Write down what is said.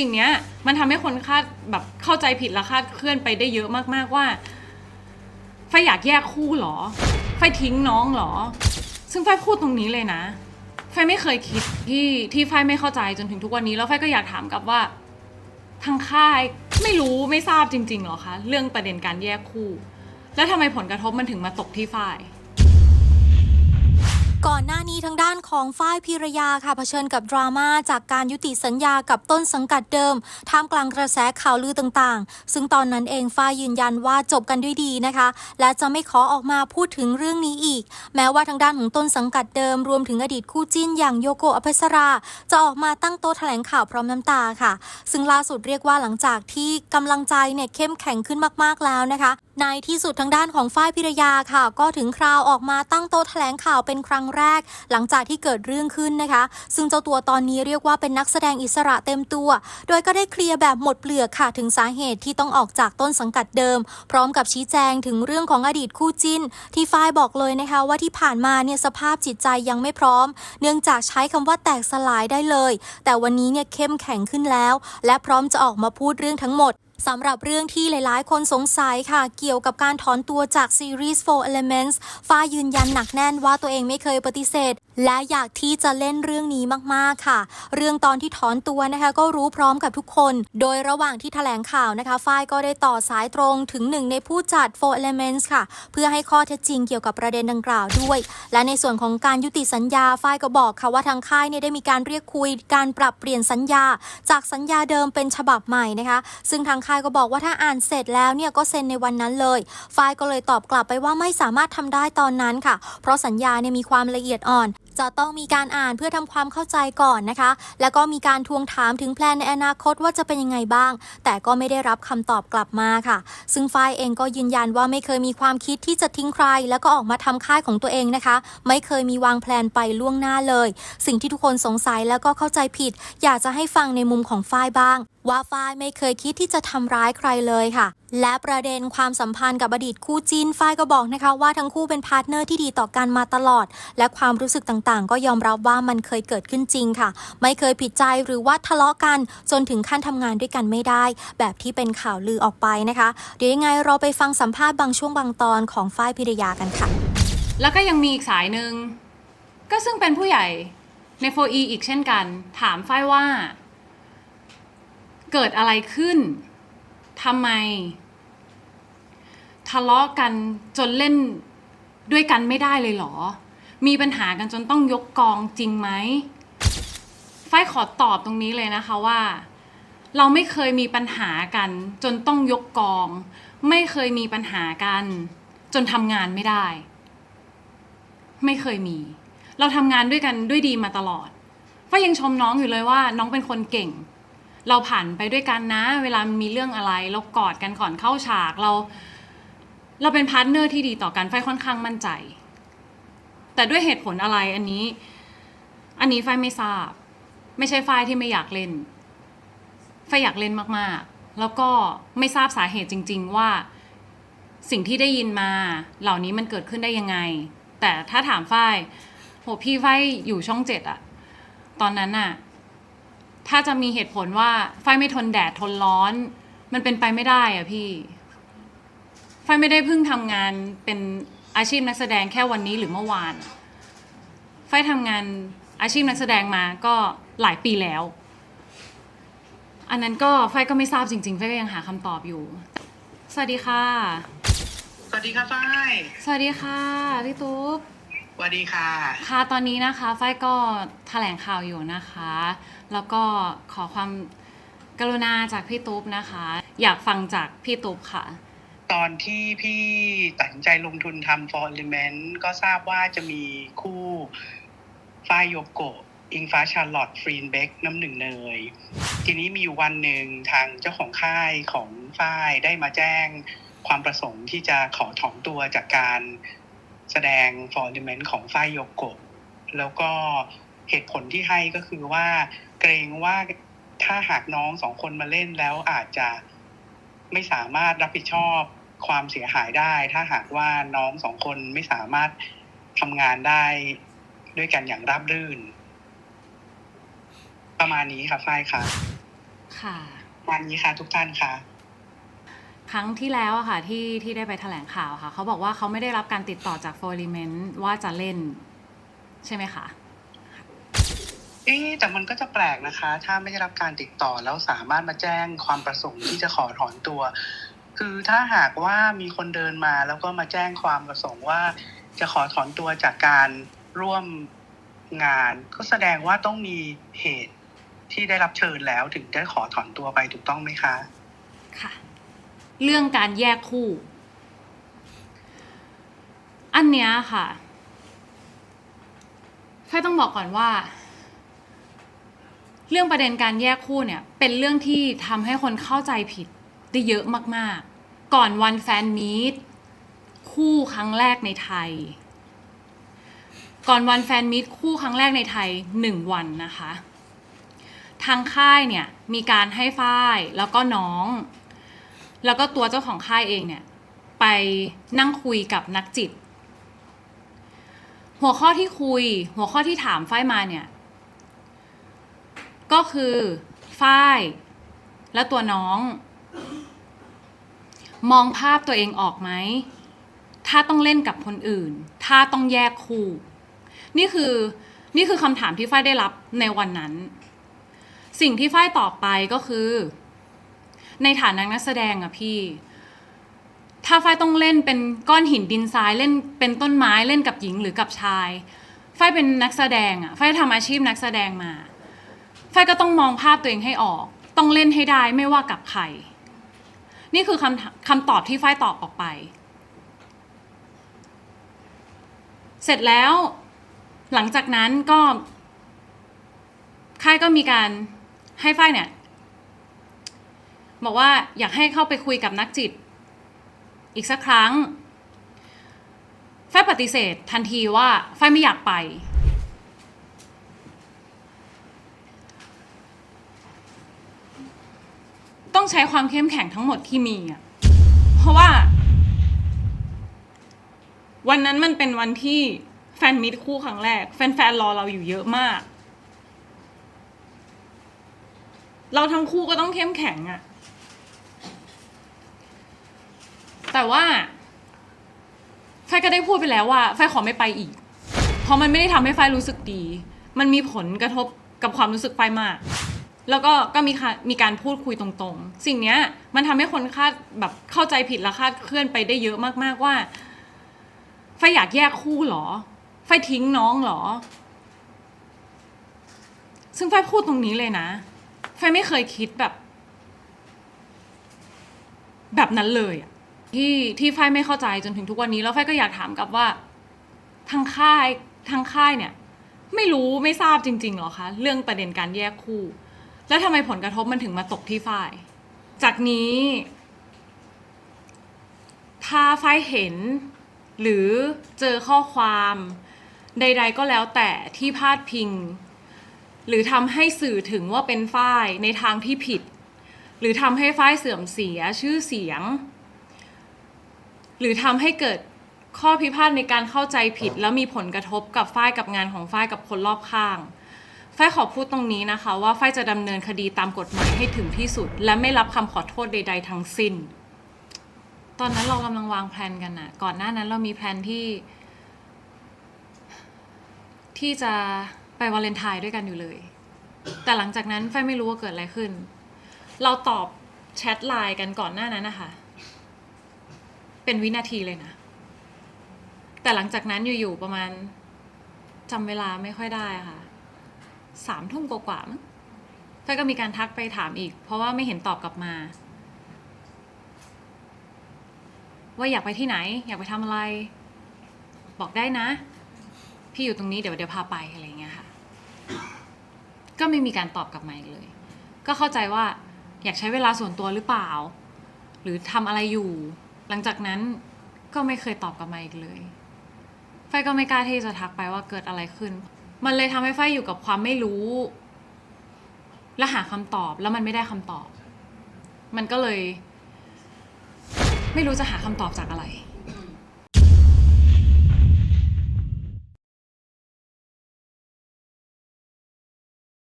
สิ่งเนี้ย มันทำให้คนคาดแบบเข้าใจผิดและคาดเคลื่อนไปได้เยอะมากๆว่า ไฟอยากแยกคู่หรอ ไฟทิ้งน้องหรอ ซึ่งไฟพูดตรงนี้เลยนะ ไฟไม่เคยคิดที่ที่ไฟไม่เข้าใจจนถึงทุกวันนี้ แล้วไฟก็อยากถามกลับว่า ทางค่ายไม่รู้ไม่ทราบจริงๆหรอคะเรื่องประเด็นการแยกคู่ แล้วทำไมผลกระทบมันถึงมาตกที่ฝ้าย ก่อนหน้านี้ทางด้านของฝ้ายพิรยาค่ะเผชิญกับดราม่าจากการยุติสัญญากับต้นสังกัดเดิมท่ามกลางกระแสข่าวลือต่างๆ ซึ่งตอนนั้นเองฝ้ายยืนยันว่าจบกันด้วยดีนะคะ และจะไม่ขอออกมาพูดถึงเรื่องนี้อีก แม้ว่าทางด้านของต้นสังกัดเดิม รวมถึงอดีตคู่จิ้นอย่างโยโกะอภัสรา จะออกมาตั้งโต๊ะแถลงข่าวพร้อมน้ำตาค่ะ ซึ่งล่าสุดเรียกว่าหลังจากที่กำลังใจเนี่ยเข้มแข็งขึ้นมากๆแล้วนะคะ ในที่สุดทางด้านของฝ้ายพิรยาค่ะ ก็ถึงคราวออกมาตั้งโต๊ะแถลงข่าวเป็นครั้งแรก หลังจากที่เกิดเรื่องขึ้นนะคะ ซึ่งเจ้าตัวตอนนี้เรียกว่าเป็นนักแสดงอิสระเต็มตัว โดยก็ได้เคลียร์แบบหมดเปลือกค่ะถึงสาเหตุที่ต้องออกจากต้นสังกัดเดิม พร้อมกับชี้แจงถึงเรื่องของอดีตคู่จิ้น ที่ฝ้ายบอกเลยนะคะว่าที่ผ่านมาเนี่ยสภาพจิตใจยังไม่พร้อม เนื่องจากใช้คำว่าแตกสลายได้เลย แต่วันนี้เนี่ยเข้มแข็งขึ้นแล้ว และพร้อมจะออกมาพูดเรื่องทั้งหมด สำหรับเรื่องที่หลายๆ คนสงสัยค่ะ เกี่ยวกับการถอนตัวจากซีรีส์ 4 Elements ฟ้ายืนยันหนักแน่นว่าตัวเองไม่เคยปฏิเสธ และอยากที่จะเล่นเรื่องนี้มากๆค่ะ เรื่องตอนที่ถอนตัวนะคะก็รู้พร้อมกับทุกคน โดยระหว่างที่แถลงข่าวนะคะ ฝ้ายก็ได้ต่อสายตรงถึงหนึ่งในผู้จัด 4 Elements ค่ะ เพื่อให้ข้อเท็จจริงเกี่ยวกับประเด็นดังกล่าวด้วย และในส่วนของการยุติสัญญาฝ้ายก็บอกค่ะว่าทางค่ายเนี่ยได้มีการเรียกคุยการปรับเปลี่ยนสัญญา จากสัญญาเดิมเป็นฉบับใหม่นะคะ ซึ่งทางค่ายก็บอกว่าถ้าอ่านเสร็จแล้วเนี่ยก็เซ็นในวันนั้นเลย ฝ่ายก็เลยตอบกลับไปว่าไม่สามารถทำได้ตอนนั้นค่ะ เพราะสัญญาเนี่ยมีความละเอียดอ่อน จะต้องมีการอ่านเพื่อทำความเข้าใจก่อนนะคะ แล้วก็มีการทวงถามถึงแพลนในอนาคตว่าจะเป็นยังไงบ้าง แต่ก็ไม่ได้รับคำตอบกลับมาค่ะ ซึ่งฝ้ายเองก็ยืนยันว่าไม่เคยมีความคิดที่จะทิ้งใคร แล้วก็ออกมาทำค่ายของตัวเองนะคะ ไม่เคยมีวางแพลนไปล่วงหน้าเลย สิ่งที่ทุกคนสงสัยแล้วก็เข้าใจผิด อยากจะให้ฟังในมุมของฝ้ายบ้าง ว่าฝ้ายไม่เคยคิดที่จะทำร้ายใครเลยค่ะ และประเด็นความสัมพันธ์กับอดีตคู่จิ้นฝ้ายก็บอกนะคะ ว่าทั้งคู่เป็นพาร์ทเนอร์ที่ดีต่อกันมาตลอด และความรู้สึกต่างๆก็ยอมรับว่ามันเคยเกิดขึ้นจริงค่ะ ไม่เคยผิดใจหรือว่าทะเลาะกัน จนถึงขั้นทำงานด้วยกันไม่ได้ แบบที่เป็นข่าวลือออกไปนะคะ เดี๋ยวยังไงเราไปฟังสัมภาษณ์บางช่วงบางตอนของฝ้ายพิรยากันค่ะ แล้วก็ยังมีอีกสายหนึ่งก็ซึ่งเป็นผู้ใหญ่ใน 4E อีกเช่นกัน ถามฝ้ายว่า เกิดอะไรขึ้นทำไม ทะเลาะกันจนเล่นด้วยกันไม่ได้เลยเหรอ มีปัญหากันจนต้องยกกองจริงไหมฝ้ายขอตอบตรงนี้เลยนะคะว่า เราไม่เคยมีปัญหากัน จนต้องยกกอง ไม่เคยมีปัญหากัน จนทำงานไม่ได้ ไม่เคยมี เราทำงานด้วยกันด้วยดีมาตลอดฝ้ายังชมน้องอยู่เลยว่า น้องเป็นคนเก่ง เราผ่านไปด้วยกันนะ เวลามีเรื่องอะไร เรากอดกันก่อนเข้าฉากเรา เราเป็นพาร์ทเนอร์ที่ดีต่อกันฝ้ายค่อนข้างมั่นใจ แต่ด้วยเหตุผลอะไรอันนี้ อันนี้ฝ้ายไม่ทราบ ไม่ใช่ฝ้ายที่ไม่อยากเล่นฝ้ายอยากเล่นมากๆ แล้วก็ไม่ทราบสาเหตุจริง ๆ ว่าสิ่งที่ได้ยินมา เหล่านี้มันเกิดขึ้นได้ยังไง แต่ถ้าถามฝ้ายโหพี่ฝ้ายอยู่ช่องเจ็ดอะตอนนั้นอะถ้าจะมีเหตุผลว่าฝ้ายไม่ทนแดดทนร้อน มันเป็นไปไม่ได้อะพี่ฝ้ายไม่ได้เพิ่งทำงานเป็น อาชีพนักแสดงแค่วันนี้หรือเมื่อวานฝ้ายทำงานอาชีพนักแสดงมาก็หลายปีแล้ว อันนั้นก็ฝ้ายก็ไม่ทราบจริงๆฝ้ายก็ยังหาคำตอบอยู่ สวัสดีค่ะ สวัสดีค่ะฝ้ายสวัสดีค่ะพี่ตุ๊กสวัสดีค่ะ ค่ะตอนนี้นะคะฝ้ายก็แถลงข่าวอยู่นะคะ แล้วก็ขอความกรุณาจากพี่ตุ๊บนะคะ อยากฟังจากพี่ตุ๊บค่ะ ตอนที่พี่ตัดสินใจลงทุนทำ for element ก็ทราบว่าจะมีคู่ฝ้ายโยโกะอิงฟ้าชาร์ลอตฟรีนเบกน้ำหนึ่งเนย ทีนี้มีอยู่วันหนึ่งทางเจ้าของค่ายของฝ้ายได้มาแจ้งความประสงค์ที่จะขอถอนตัวจากการแสดง for element ของฝ้ายโยโกะแล้วก็เหตุผลที่ให้ก็คือว่าเกรงว่าถ้าหากน้องสองคนมาเล่นแล้วอาจจะไม่สามารถรับผิดชอบ ความเสียหายได้ ถ้าหากว่าน้องสองคนไม่สามารถทำงานได้ด้วยกันอย่างราบรื่น ประมาณนี้ค่ะฝ้ายค่ะ ค่ะวันนี้ค่ะ ทุกท่านค่ะ ครั้งที่แล้วอะค่ะ ที่ที่ได้ไปแถลงข่าวค่ะ เขาบอกว่าเขาไม่ได้รับการติดต่อจากโฟลิเมนว่าจะเล่น ใช่ไหมคะเอ๊ะแต่มันก็จะแปลกนะคะ ถ้าไม่ได้รับการติดต่อแล้วสามารถมาแจ้งความประสงค์ที่จะขอถอนตัว คือถ้าหากว่ามีคนเดินมาแล้วก็มาแจ้งความประสงค์ว่า จะขอถอนตัวจากการร่วมงาน ก็แสดงว่าต้องมีเหตุที่ได้รับเชิญแล้วถึงได้ขอถอนตัวไปถูกต้องไหมคะค่ะ เรื่องการแยกคู่ อันเนี้ยค่ะไฟต้องบอกก่อนว่า เรื่องประเด็นการแยกคู่เนี่ย เป็นเรื่องที่ทำให้คนเข้าใจผิดได้เยอะมาก ๆ ก่อนวันแฟนมีตคู่ครั้งแรกในไทย ก่อนวันแฟนมีตคู่ครั้งแรกในไทยหนึ่งวันนะคะ ทางค่ายเนี่ยมีการให้ฝ้ายแล้วก็น้อง แล้วก็ตัวเจ้าของค่ายเองเนี่ยไปนั่งคุยกับนักจิต หัวข้อที่คุย หัวข้อที่ถามฝ้ายมาเนี่ย ก็คือฝ้ายและตัวน้อง มองภาพตัวเองออกไหม ถ้าต้องเล่นกับคนอื่น ถ้าต้องแยกคู่ นี่คือนี่คือคำถามที่ฝ้ายได้รับในวันนั้น สิ่งที่ฝ้ายตอบไปก็คือ ในฐานะนักแสดงอะพี่ ถ้าฝ้ายต้องเล่นเป็นก้อนหินดินทรายเล่นเป็นต้นไม้เล่นกับหญิงหรือกับชายฝ้ายเป็นนักแสดงอะฝ้ายทำอาชีพนักแสดงมาฝ้ายก็ต้องมองภาพตัวเองให้ออก ต้องเล่นให้ได้ไม่ว่ากับใคร นี่คือคำคำตอบที่ฝ้ายตอบออกไป เสร็จแล้ว หลังจากนั้นก็ค่ายก็มีการให้ฝ้ายเนี่ย บอกว่าอยากให้เข้าไปคุยกับนักจิต อีกสักครั้งฝ้ายปฏิเสธทันทีว่าฝ้ายไม่อยากไป ต้องใช้ความเข้มแข็งทั้งหมดที่มีอะ เพราะว่า วันนั้นมันเป็นวันที่แฟนมิตรคู่ครั้งแรก แฟนๆรอเราอยู่เยอะมาก เราทั้งคู่ก็ต้องเข้มแข็งอะแต่ว่าไฟก็ได้พูดไปแล้วว่าไฟขอไม่ไปอีก เพราะมันไม่ได้ทำให้ไฟรู้สึกดี มันมีผลกระทบกับความรู้สึกไฟมาก แล้วก็ก็มีค่ะมีการพูดคุยตรงๆ สิ่งเนี้ย มันทำให้คนคาดแบบเข้าใจผิดและคาดเคลื่อนไปได้เยอะมากๆว่า ไฟอยากแยกคู่เหรอ ไฟทิ้งน้องเหรอ ซึ่งไฟพูดตรงนี้เลยนะ ไฟไม่เคยคิดแบบ แบบนั้นเลยอะที่ที่ไฟไม่เข้าใจจนถึงทุกวันนี้ แล้วไฟก็อยากถามกลับว่า ทางค่ายทางค่ายเนี่ย ไม่รู้ไม่ทราบจริงๆหรอคะเรื่องประเด็นการแยกคู่ แล้วทำไมผลกระทบมันถึงมาตกที่ฝ้าย จากนี้ ถ้าฝ้ายเห็น หรือเจอข้อความใด ๆ ก็แล้วแต่ที่พาดพิง หรือทำให้สื่อถึงว่าเป็นฝ้ายในทางที่ผิด หรือทำให้ฝ้ายเสื่อมเสียชื่อเสียง หรือทำให้เกิดข้อพิพาทในการเข้าใจผิด แล้วมีผลกระทบกับฝ้ายกับงานของฝ้ายกับคนรอบข้าง ฝ้ายขอพูดตรงนี้นะคะว่าฝ้ายจะดำเนินคดีตามกฎหมายให้ถึงที่สุด และไม่รับคำขอโทษใด ๆ ทั้งสิ้น ตอนนั้นเรากำลังวางแผนกันนะก่อนหน้านั้นเรามีแผนที่ ที่จะไปวาเลนไทน์ด้วยกันอยู่เลย แต่หลังจากนั้นไฟไม่รู้ว่าเกิดอะไรขึ้น เราตอบแชทไลน์กันก่อนหน้านั้นนะคะ เป็นวินาทีเลยนะ แต่หลังจากนั้นอยู่ๆประมาณจำเวลาไม่ค่อยได้ค่ะ สามทุ่มกว่าๆมั้งไฟก็มีการทักไปถามอีก เพราะว่าไม่เห็นตอบกลับมา ว่าอยากไปที่ไหน อยากไปทำอะไร บอกได้นะ พี่อยู่ตรงนี้เดี๋ยวเดี๋ยวพาไปอะไรอย่างเงี้ยค่ะ ก็ไม่มีการตอบกลับมาอีกเลย ก็เข้าใจว่าอยากใช้เวลาส่วนตัวหรือเปล่า หรือทำอะไรอยู่ หลังจากนั้นก็ไม่เคยตอบกลับมาอีกเลยไฟก็ไม่กล้าที่จะทักไปว่าเกิดอะไรขึ้น มันเลยทำให้ไฟอยู่กับความไม่รู้ และหาคำตอบแล้วมันไม่ได้คำตอบ มันก็เลย ไม่รู้จะหาคำตอบจากอะไร